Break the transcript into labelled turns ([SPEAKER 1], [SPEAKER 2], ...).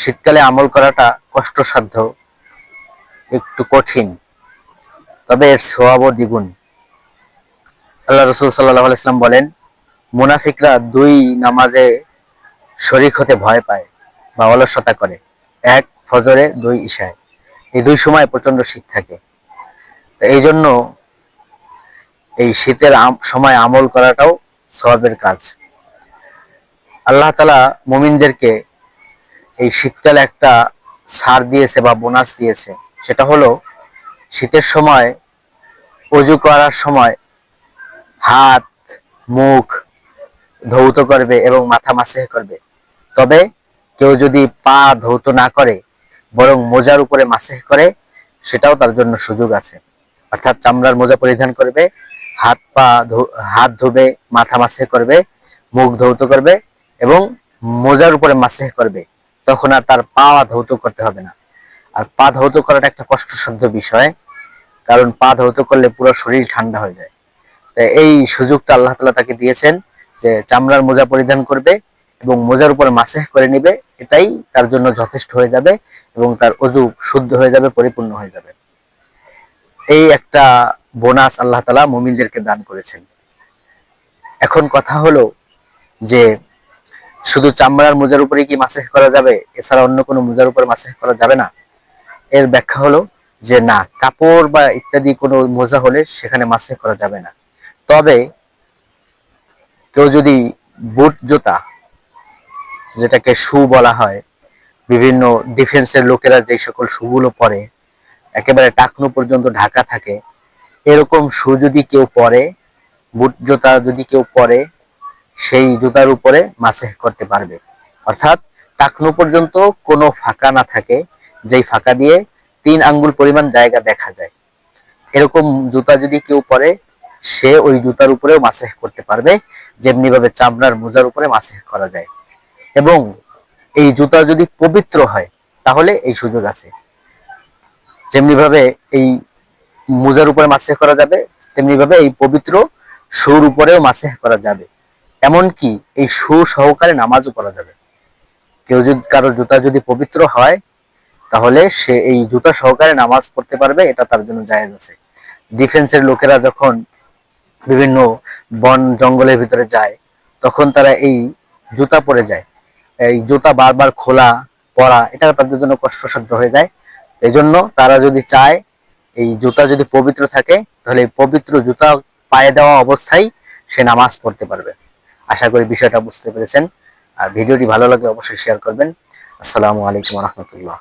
[SPEAKER 1] শীতকালে আমল করাটা কষ্টসাধ্য, একটু কঠিন, তবে এর স্বভাবও দ্বিগুণ। আল্লাহ রসুল সাল্লাহ আলাইসলাম বলেন, মুনাফিকরা দুই নামাজে শরিক হতে ভয় পায় বা অলসতা করে। এক ফজরে, দুই ইশায় এই দুই সময় প্রচণ্ড শীত থাকে। তো এই জন্য এই শীতের সময় আমল করাটাও সবের কাজ। আল্লাহ তালা মুমিনদেরকে এই শীতকালে একটা ছাড় দিয়েছে বা বোনাস দিয়েছে। সেটা হলো, শীতের সময়, অজু করার সময় হাত, মুখ ধৌত করবে এবং মাথা মাসে করবে। তবে কেউ যদি পা ধৌত না করে, বরং মোজার উপরে মাসে করে, সেটাও তার জন্য সুযোগ আছে। অর্থাৎ চামড়ার মোজা পরিধান করবে, হাত পা হাত ধুবে, মাথা মাসে করবে, মুখ ধৌত করবে এবং মোজার উপরে মাসে করবে। তখন আর তার পা ধৌত করতে হবে না। আর পা ধৌত করাটা একটা কষ্টসাধ্য বিষয়, কারণ পা ধৌত করলে পুরো শরীর ঠান্ডা হয়ে যায়। তো এই সুযোগটা আল্লাহ তালা তাকে দিয়েছেন যে চামড়ার মোজা পরিধান করবে এবং মোজার উপরে মাসেহ করে নিবে, এটাই তার জন্য যথেষ্ট হয়ে যাবে এবং তার অজু শুদ্ধ হয়ে যাবে, পরিপূর্ণ হয়ে যাবে। এই একটা বোনাস আল্লাহ তালা মুমিনদেরকে দান করেছেন। এখন কথা হলো যে শুধু চামড়ার মোজার উপরে কি মাসেহ করা যাবে? এছাড়া অন্য কোনো মোজার উপরে মাসেহ করা যাবে না। এর ব্যাখ্যা হলো যে না, কাপড় বা ইত্যাদি কোনো মোজা হলে সেখানে মাসেহ করা যাবে না। তবে কেউ যদি বুট জুতা, যেটাকে শু বলা হয়, বিভিন্ন ডিফেন্সের লোকেরা যে সকল শুগুলো পরে, একেবারে টাকনু পর্যন্ত ঢাকা থাকে, এরকম শু যদি কেউ পরে, বুট জুতা যদি কেউ পরে সেই জুতার উপরে মাসেহ করতে পারবে। অর্থাৎ টাকনু পর্যন্ত কোনো ফাঁকা না থাকে, যেই ফাঁকা দিয়ে তিন আঙ্গুল পরিমাণ জায়গা দেখা যায়। এরকম জুতা যদি কেউ পরে, সে ওই জুতার উপরেও মাসেহ করতে পারবে যেমনি ভাবে চামড়ার মোজার উপরে মাসেহ করা যায়। এবং এই জুতা যদি পবিত্র হয়, তাহলে এই সুযোগ আছে। যেমনি ভাবে এই মোজার উপরে মাসেহ করা যাবে তেমনি ভাবে এই পবিত্র সুর উপরেও মাসেহ করা যাবে। এমনকি এই সু সহকারে নামাজও করা যাবে। কেউ যদি কারও জুতা যদি পবিত্র হয়, তাহলে সে এই জুতা সহকারে নামাজ পড়তে পারবে, এটা তার জন্য জায়েজ আছে। ডিফেন্সের লোকেরা যখন বিভিন্ন বন জঙ্গলের ভিতরে যায়, তখন তারা এই জুতা পরে যায়। এই জুতা বারবার খোলা পরা এটা তাদের জন্য কষ্টসাধ্য হয়ে যায়। এই জন্য তারা যদি চায়, এই জুতা যদি পবিত্র থাকে, তাহলে এই পবিত্র জুতা পায়ে দেওয়া অবস্থায় সে নামাজ পড়তে পারবে। আশা করি বিষয়টা বুঝতে পেরেছেন। আর ভিডিওটি ভালো লাগলে অবশ্যই শেয়ার করবেন। আসসালামু আলাইকুম রহমতুল্লাহ।